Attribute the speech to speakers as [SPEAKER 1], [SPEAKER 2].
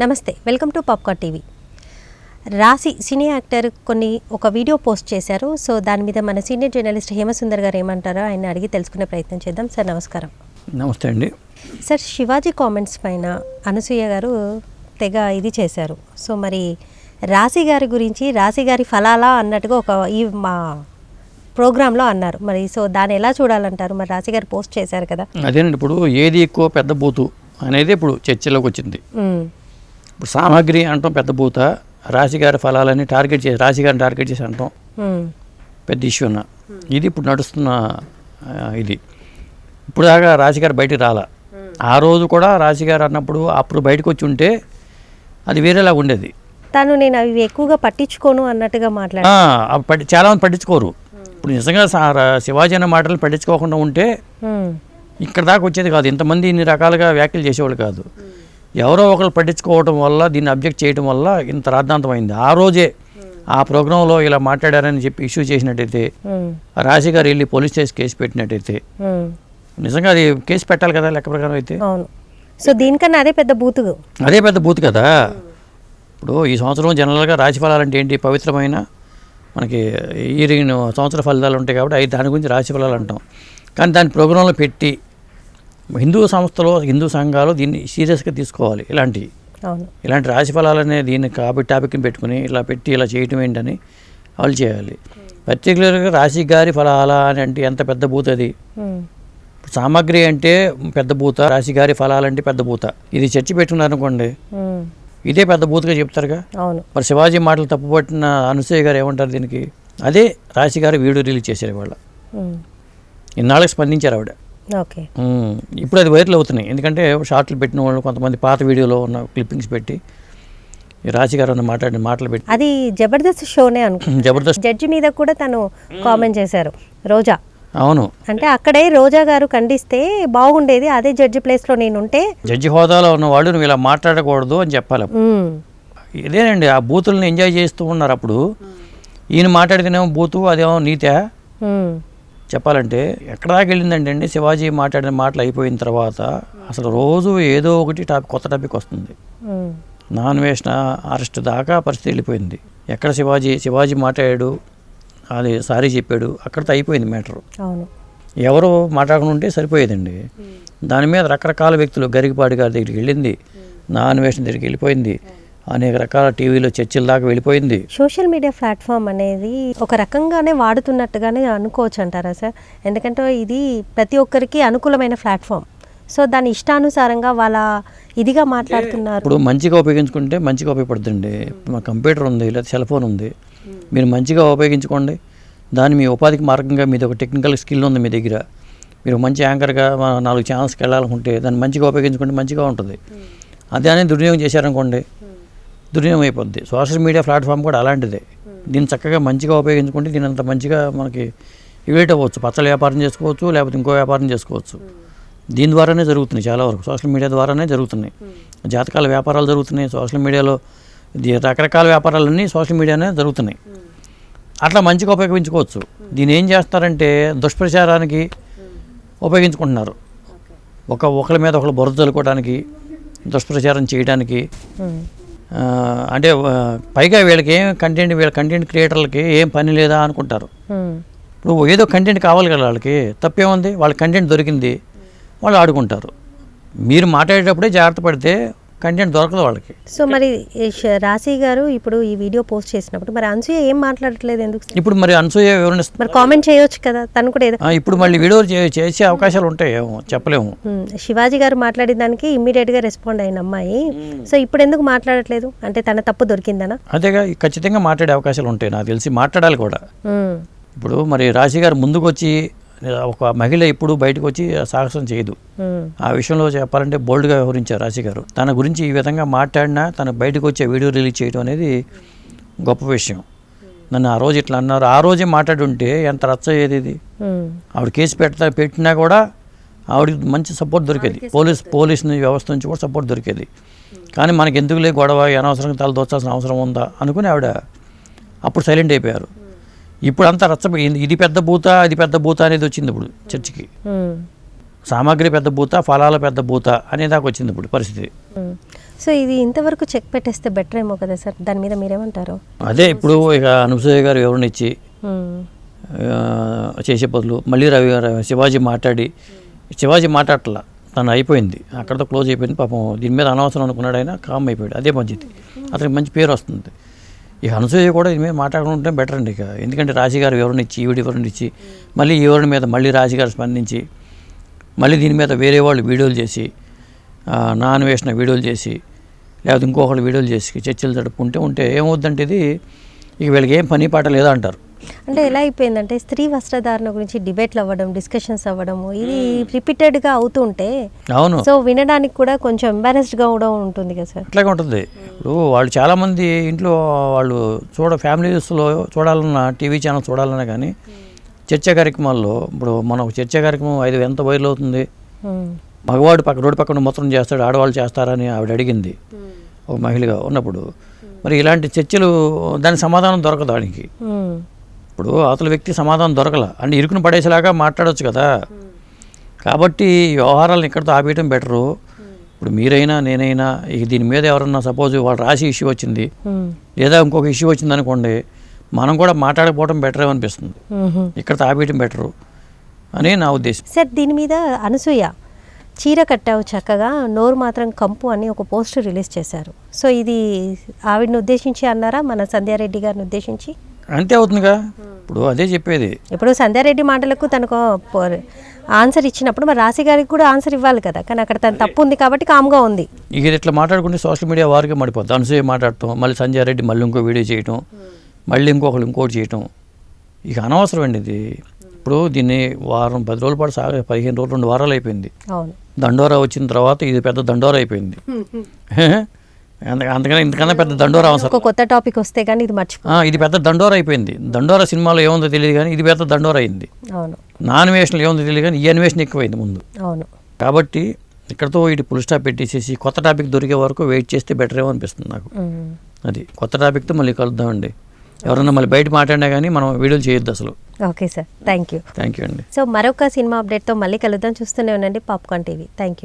[SPEAKER 1] నమస్తే welcome to popcorn TV. రాశి cine actor కొన్ని ఒక వీడియో పోస్ట్ చేశారు. సో దాని మీద మన సీనియర్ జర్నలిస్ట్ హేమసుందర్ గారు ఏమంటారో ఆయన అడిగి తెలుసుకునే ప్రయత్నం చేద్దాం. సార్ నమస్కారం.
[SPEAKER 2] నమస్తే అండి.
[SPEAKER 1] సార్ శివాజీ కామెంట్స్ పైన అనసూయ గారు తెగ ఇది చేశారు. సో మరి రాశి గారి గురించి రాశి గారి ఫలాలా అన్నట్టుగా ఒక ఈ మా ప్రోగ్రాంలో అన్నారు. మరి సో దాన్ని ఎలా చూడాలంటారు? మరి రాశి గారు పోస్ట్ చేశారు కదా.
[SPEAKER 2] అదేనండి ఇప్పుడు ఏది ఎక్కువ పెద్ద బూతు అనేది ఇప్పుడు చర్చలోకి వచ్చింది. ఇప్పుడు సామాగ్రి అంటాం పెద్ద బూత రాశిగారి ఫలాలని టార్గెట్ చేసి రాశిగారిని టార్గెట్ చేసి అంటాం. పెద్ద ఇష్యూ అన్న. ఇది ఇప్పుడు నడుస్తున్న ఇది. ఇప్పుడు దాకా రాశిగారు బయటికి రాలా. ఆ రోజు కూడా రాశిగారు అన్నప్పుడు అప్పుడు బయటకు వచ్చి ఉంటే అది వేరేలా ఉండేది.
[SPEAKER 1] తను నేను అవి ఎక్కువగా పట్టించుకోను అన్నట్టుగా
[SPEAKER 2] అవి పట్టి చాలామంది పట్టించుకోరు. ఇప్పుడు నిజంగా శివాజీ అనే మాటలు పట్టించుకోకుండా ఉంటే ఇక్కడ దాకా వచ్చేది కాదు. ఇంతమంది ఇన్ని రకాలుగా వ్యాఖ్యలు చేసేవాళ్ళు కాదు. ఎవరో ఒకరు పట్టించుకోవడం వల్ల దీన్ని అబ్జెక్ట్ చేయడం వల్ల ఇంత రాద్ధాంతమైంది. ఆ రోజే ఆ ప్రోగ్రాంలో ఇలా మాట్లాడారని చెప్పి ఇష్యూ చేసినట్టయితే
[SPEAKER 1] ఉమ్,
[SPEAKER 2] రాశి గారు వెళ్ళి పోలీస్ స్టేషన్ కేసు పెట్టినట్టయితే
[SPEAKER 1] ఉమ్,
[SPEAKER 2] నిజంగా అది కేసు పెట్టాలి కదా లెక్క ప్రకారం అయితే?
[SPEAKER 1] సో దీనికన్నా అదే పెద్ద బూతుగు
[SPEAKER 2] అదే పెద్ద బూత్ కదా? ఇప్పుడు ఈ సంవత్సరం జనరల్గా రాశి ఫలాలు అంటే ఏంటి? పవిత్రమైన మనకి ఇయరింగ్ సంవత్సర ఫలితాలు ఉంటాయి కాబట్టి అవి దాని గురించి రాశి ఫలాలు అంటాం. కానీ దాని ప్రోగ్రాంలో పెట్టి హిందూ సంస్థలో హిందూ సంఘాలు దీన్ని సీరియస్గా తీసుకోవాలి. ఇలాంటివి ఇలాంటి రాశి ఫలాలనే దీన్ని కాబట్టి టాపిక్ని పెట్టుకుని ఇలా పెట్టి ఇలా చేయటం ఏంటని వాళ్ళు చేయాలి. పర్టికులర్గా రాశి గారి ఫలాల అని అంటే ఎంత పెద్ద బూత్ అది? సామాగ్రి అంటే పెద్ద బూత రాశి గారి ఫలాలంటే పెద్ద బూత. ఇది చర్చి పెట్టుకున్నారనుకోండి
[SPEAKER 1] ఉమ్,
[SPEAKER 2] ఇదే పెద్ద బూత్గా చెప్తారుగా? మరి శివాజీ మాటలు తప్పుపట్టిన అనసూయ గారు ఏమంటారు దీనికి? అదే రాశి గారు వీడియో రిలీజ్ చేశారు ఇవాళ. ఇన్నాళ్ళకి స్పందించారు ఆవిడ.
[SPEAKER 1] ఓకే.
[SPEAKER 2] ఇప్పుడు అది వైరల్ అవుతున్నాయి. ఎందుకంటే షార్ట్లు పెట్టిన వాళ్ళు కొంతమంది పాత వీడియోలో ఉన్న క్లిప్పింగ్స్ పెట్టి రాశి గారు అన్న మాట్లాడిన మాటలు పెట్టి
[SPEAKER 1] అది జబర్దస్త్ షోనే అనుకో
[SPEAKER 2] జబర్దస్త్.
[SPEAKER 1] జడ్జి మీద కూడా తను కామెంట్ చేశారు. రోజా.
[SPEAKER 2] అవును.
[SPEAKER 1] అంటే అక్కడే రోజా గారు ఖండిస్తే బాగుండేది. అదే జడ్జి ప్లేస్లో నేను ఉంటే
[SPEAKER 2] జడ్జి హోదాలో ఉన్న వాళ్ళు నువ్వు ఇలా మాట్లాడకూడదు అని చెప్పాలి ఇదేనండి ఆ బూతుల్ని ఎంజాయ్ చేస్తూ ఉన్నారు అప్పుడు. ఈయన మాట్లాడితేనేమో బూతు అదేమో నీతే. చెప్పాలంటే ఎక్కడ దాకా వెళ్ళిందంటే అండి శివాజీ మాట్లాడిన మాటలు అయిపోయిన తర్వాత అసలు రోజు ఏదో ఒకటి టాపిక్ కొత్త టాపిక్ వస్తుంది. నాన్ వేసిన అరెస్ట్ దాకా పరిస్థితి వెళ్ళిపోయింది. ఎక్కడ శివాజీ శివాజీ మాట్లాడాడు అది సారీ చెప్పాడు అక్కడితో అయిపోయింది మ్యాటరు. ఎవరు మాట్లాడకుండా ఉంటే సరిపోయేదండి. దాని మీద రకరకాల వ్యక్తులు గరికపాటి గారి దగ్గరికి వెళ్ళింది. నా అన్వేషణ దగ్గరికి వెళ్ళిపోయింది. అనేక రకాల టీవీలో చర్చల దాకా వెళ్ళిపోయింది.
[SPEAKER 1] సోషల్ మీడియా ప్లాట్ఫామ్ అనేది ఒక రకంగానే వాడుతున్నట్టుగానే అనుకోవచ్చు అంటారా సార్? ఎందుకంటే ఇది ప్రతి ఒక్కరికి అనుకూలమైన ప్లాట్ఫామ్. సో దాని ఇష్టానుసారంగా వాళ్ళ ఇదిగా మాట్లాడుతున్నారు.
[SPEAKER 2] ఇప్పుడు మంచిగా ఉపయోగించుకుంటే మంచిగా ఉపయోగపడుతుంది మా కంప్యూటర్ ఉంది లేదా సెల్ ఫోన్ ఉంది. మీరు మంచిగా ఉపయోగించుకోండి. దాన్ని మీ ఉపాధికి మార్గంగా మీది ఒక టెక్నికల్ స్కిల్ ఉంది మీ దగ్గర. మీరు మంచి యాంకర్గా నాలుగు ఛానల్స్కి వెళ్ళాలనుకుంటే దాన్ని మంచిగా ఉపయోగించుకుంటే మంచిగా ఉంటుంది. అదే అనేది దుర్వినియోగం చేశారనుకోండి. దుర్వినియోగం అయిపోద్ది. సోషల్ మీడియా ప్లాట్ఫామ్ కూడా అలాంటిదే. దీన్ని చక్కగా మంచిగా ఉపయోగించుకుంటే దీని అంత మంచిగా మనకి ఇవేట్ అవ్వచ్చు. పచ్చల వ్యాపారం చేసుకోవచ్చు లేకపోతే ఇంకో వ్యాపారం చేసుకోవచ్చు. దీని ద్వారానే జరుగుతున్నాయి చాలా వరకు. సోషల్ మీడియా ద్వారానే జరుగుతున్నాయి. జాతకాల వ్యాపారాలు జరుగుతున్నాయి. సోషల్ మీడియాలో రకరకాల వ్యాపారాలన్నీ సోషల్ మీడియానే జరుగుతున్నాయి. అట్లా మంచిగా ఉపయోగించుకోవచ్చు. దీని ఏం చేస్తారంటే దుష్ప్రచారానికి ఉపయోగించుకుంటున్నారు. ఒక ఒకరి మీద ఒకరు బురద చల్లుకోవడానికి దుష్ప్రచారం చేయడానికి అంటే పైగా వీళ్ళకి ఏం కంటెంట్ వీళ్ళ కంటెంట్ క్రియేటర్లకి ఏం పని లేదా అనుకుంటారు. ఇప్పుడు ఏదో కంటెంట్ కావాలి కదా వాళ్ళకి తప్పేముంది? వాళ్ళ కంటెంట్ దొరికింది వాళ్ళు ఆడుకుంటారు. మీరు మాట్లాడేటప్పుడే జాగ్రత్త పడితే కంటెంట్ దొరకదు వాళ్ళకి.
[SPEAKER 1] సో మరి రాశి గారు ఇప్పుడు ఈ వీడియో పోస్ట్ చేసినప్పుడు మరి అనసూయ ఏం మాట్లాడట్లేదు ఎందుకు
[SPEAKER 2] ఇప్పుడు మరి అనసూయ వివరణిస్తుంది
[SPEAKER 1] మరి కామెంట్ చేయొచ్చు కదా తను కూడా ఏదో
[SPEAKER 2] ఇప్పుడు మళ్ళీ వీడియో చేసే అవకాశాలు ఉంటాయి చెప్పలేము.
[SPEAKER 1] శివాజీ గారు మాట్లాడిన దానికి ఇమ్మీడియట్గా రెస్పాండ్ అయిన అమ్మాయి. సో ఇప్పుడు ఎందుకు మాట్లాడట్లేదు? అంటే తన తప్పు దొరికిందనా?
[SPEAKER 2] అదేగా ఖచ్చితంగా మాట్లాడే అవకాశాలు ఉంటాయి నాకు తెలిసి మాట్లాడాలి కూడా. ఇప్పుడు మరి రాశి గారు ముందుకు వచ్చి ఒక మహిళ ఇప్పుడు బయటకు వచ్చి సాహసం చేయదు. ఆ విషయంలో చెప్పాలంటే బోల్డ్గా వ్యవహరించారు రాశి గారు. తన గురించి ఈ విధంగా మాట్లాడినా తన బయటకు వచ్చే వీడియో రిలీజ్ చేయడం అనేది గొప్ప విషయం. నన్ను ఆ రోజు ఇట్లా అన్నారు. ఆ రోజే మాట్లాడుంటే ఎంత రచ్చ అయ్యేది ఇది? ఆవిడ కేసు పెడతా పెట్టినా కూడా ఆవిడకి మంచి సపోర్ట్ దొరికేది. పోలీస్ పోలీస్ వ్యవస్థ నుంచి కూడా సపోర్ట్ దొరికేది. కానీ మనకి ఎందుకులే గొడవ అనవసరంగా తల దోచాల్సిన అవసరం ఉందా అనుకుని ఆవిడ అప్పుడు సైలెంట్ అయిపోయారు. ఇప్పుడు అంతా రచ్చ ఇది పెద్ద భూత అది పెద్ద భూత అనేది వచ్చింది ఇప్పుడు చర్చికి. సామాగ్రి పెద్ద భూత ఫలాల పెద్ద భూత అనేదాకా వచ్చింది ఇప్పుడు పరిస్థితి.
[SPEAKER 1] సో ఇది ఇంతవరకు చెక్ పెట్టేస్తే బెటర్ ఏమో కదా సార్? దాని మీద మీరేమంటారు?
[SPEAKER 2] అదే ఇప్పుడు ఇక అనుసూయ గారు వివరణ ఇచ్చి
[SPEAKER 1] మ్మ్.
[SPEAKER 2] ఆ, చేసే బదులు మళ్ళీ రవి గారు శివాజీ మాట్లాడి శివాజీ మాట్లాడట్లా. తను అయిపోయింది. అక్కడతో క్లోజ్ అయిపోయింది. పాపం దీని మీద అనవసరం అనుకున్నాడు ఆయన కామ్ అయిపోయాడు. అదే మంచిది. అతనికి మంచి పేరు వస్తుంది. ఇక అనసూయ కూడా ఇది మీద మాట్లాడుకుంటే బెటర్ అండి ఇక. ఎందుకంటే రాజుగారు వివరణ ఇచ్చి ఈవిడ వివరణ ఇచ్చి మళ్ళీ ఈ వివరణ మీద మళ్ళీ రాజుగారు స్పందించి మళ్ళీ దీని మీద వేరే వాళ్ళు వీడియోలు చేసి ఆ, నా అన్వేషణ వీడియోలు చేసి లేకపోతే ఇంకొకళ్ళు వీడియోలు చేసి చర్చలు జరుపుకుంటే ఉంటే ఏమవుద్దంటే ఇది ఇక వీళ్ళకి ఏం పని పాట లేదా అంటారు.
[SPEAKER 1] అంటే ఎలా అయిపోయిందంటే స్త్రీ వస్త్రధారణ గురించి డిబేట్లు అవ్వడం డిస్కషన్స్ అవ్వడము ఇది రిపీటెడ్గా అవుతుంటే
[SPEAKER 2] అవును.
[SPEAKER 1] సో వినడానికి కూడా కొంచెం ఎంబారెస్డ్గా కూడా ఉంటుంది కదా సార్?
[SPEAKER 2] అట్లాగే ఉంటుంది. ఇప్పుడు వాళ్ళు చాలామంది ఇంట్లో వాళ్ళు చూడ ఫ్యామిలీస్లో చూడాలన్నా టీవీ ఛానల్ చూడాలన్నా కానీ చర్చా కార్యక్రమాల్లో ఇప్పుడు మనం చర్చా కార్యక్రమం ఐదు ఎంత వైరల్ అవుతుంది. మగవాడు పక్క రోడ్డు పక్కన మొత్తం చేస్తాడు ఆడవాళ్ళు చేస్తారని ఆవిడ అడిగింది. ఒక మహిళగా ఉన్నప్పుడు. మరి ఇలాంటి చర్చలు దానికి సమాధానం దొరకదు దానికి. ఇప్పుడు అవతల వ్యక్తి సమాధానం దొరకల. అంటే ఇరుకును పడేసేలాగా మాట్లాడొచ్చు కదా. కాబట్టి ఈ వ్యవహారాలను ఇక్కడితో ఆపేయటం బెటరు. ఇప్పుడు మీరైనా నేనైనా ఇక దీని మీద ఎవరన్నా సపోజ్ వాళ్ళు రాసి ఇష్యూ వచ్చింది.
[SPEAKER 1] మ్మ్.
[SPEAKER 2] లేదా ఇంకొక ఇష్యూ వచ్చింది అనుకోండి మనం కూడా మాట్లాడకపోవడం బెటర్ అనిపిస్తుంది. ఇక్కడ ఆపేయటం బెటరు అని నా ఉద్దేశం.
[SPEAKER 1] సార్ దీని మీద అనసూయ చీర కట్టావు చక్కగా నోరు మాత్రం కంపు అని ఒక పోస్టర్ రిలీజ్ చేశారు. సో ఇది ఆవిడని ఉద్దేశించి అన్నారా? మన సంధ్యారెడ్డి గారిని ఉద్దేశించి?
[SPEAKER 2] అంతే అవుతుందిగా. ఇప్పుడు అదే చెప్పేది.
[SPEAKER 1] ఇప్పుడు సంధ్యారెడ్డి మాటలకు తనకు ఆన్సర్ ఇచ్చినప్పుడు మరి రాశి గారికి కూడా ఆన్సర్ ఇవ్వాలి కదా. కానీ అక్కడ తన తప్పు ఉంది కాబట్టి కామ్గా ఉంది.
[SPEAKER 2] ఇక ఇది ఇట్లా మాట్లాడుకుంటే సోషల్ మీడియా వారికి మడిపోద్ది. అనసూయ మాట్లాడటం మళ్ళీ సంజయ్ రెడ్డి మళ్ళీ ఇంకో వీడియో చేయటం మళ్ళీ ఇంకొకరు ఇంకోటి చేయటం. ఇక అనవసరం అండి ఇది. ఇప్పుడు దీన్ని వారం పది రోజుల పాటు సాగ పదిహేను రోజులు రెండు వారాలు అయిపోయింది. దండోరా వచ్చిన తర్వాత ఇది పెద్ద దండోరా అయిపోయింది. అంతకన్నా ఇంతకన్నా పెద్ద దండోరా అవసరం.
[SPEAKER 1] ఒక కొత్త టాపిక్ వస్తే కానీ ఇది మర్చిపో.
[SPEAKER 2] ఇది పెద్ద దండోరా అయిపోయింది దండోరా సినిమాలో ఏముందో తెలియదు కానీ ఇది పెద్ద దండోరా అయింది
[SPEAKER 1] అవును.
[SPEAKER 2] నా ఏముందో తెలియదు కానీ ఈ అన్వేషణ ఎక్కువైంది ముందు.
[SPEAKER 1] అవును.
[SPEAKER 2] కాబట్టి ఇక్కడతో ఇటు పుల్ స్టాప్ పెట్టేసేసి కొత్త టాపిక్ దొరికే వరకు వెయిట్ చేస్తే బెటర్ ఏమో అనిపిస్తుంది నాకు. అది కొత్త టాపిక్తో మళ్ళీ కలుద్దామండి. ఎవరన్నా మళ్ళీ బయట మాట్లాడినా కానీ మనం వీడియోలు చేయొద్దు అసలు.
[SPEAKER 1] Okay sir. Thank you
[SPEAKER 2] thank you అండి.
[SPEAKER 1] సో మరొక సినిమా అప్డేట్తో మళ్ళీ కలుద్దాం. చూస్తూనే ఉండండి పాప్కార్న్ టీవీ. Thank you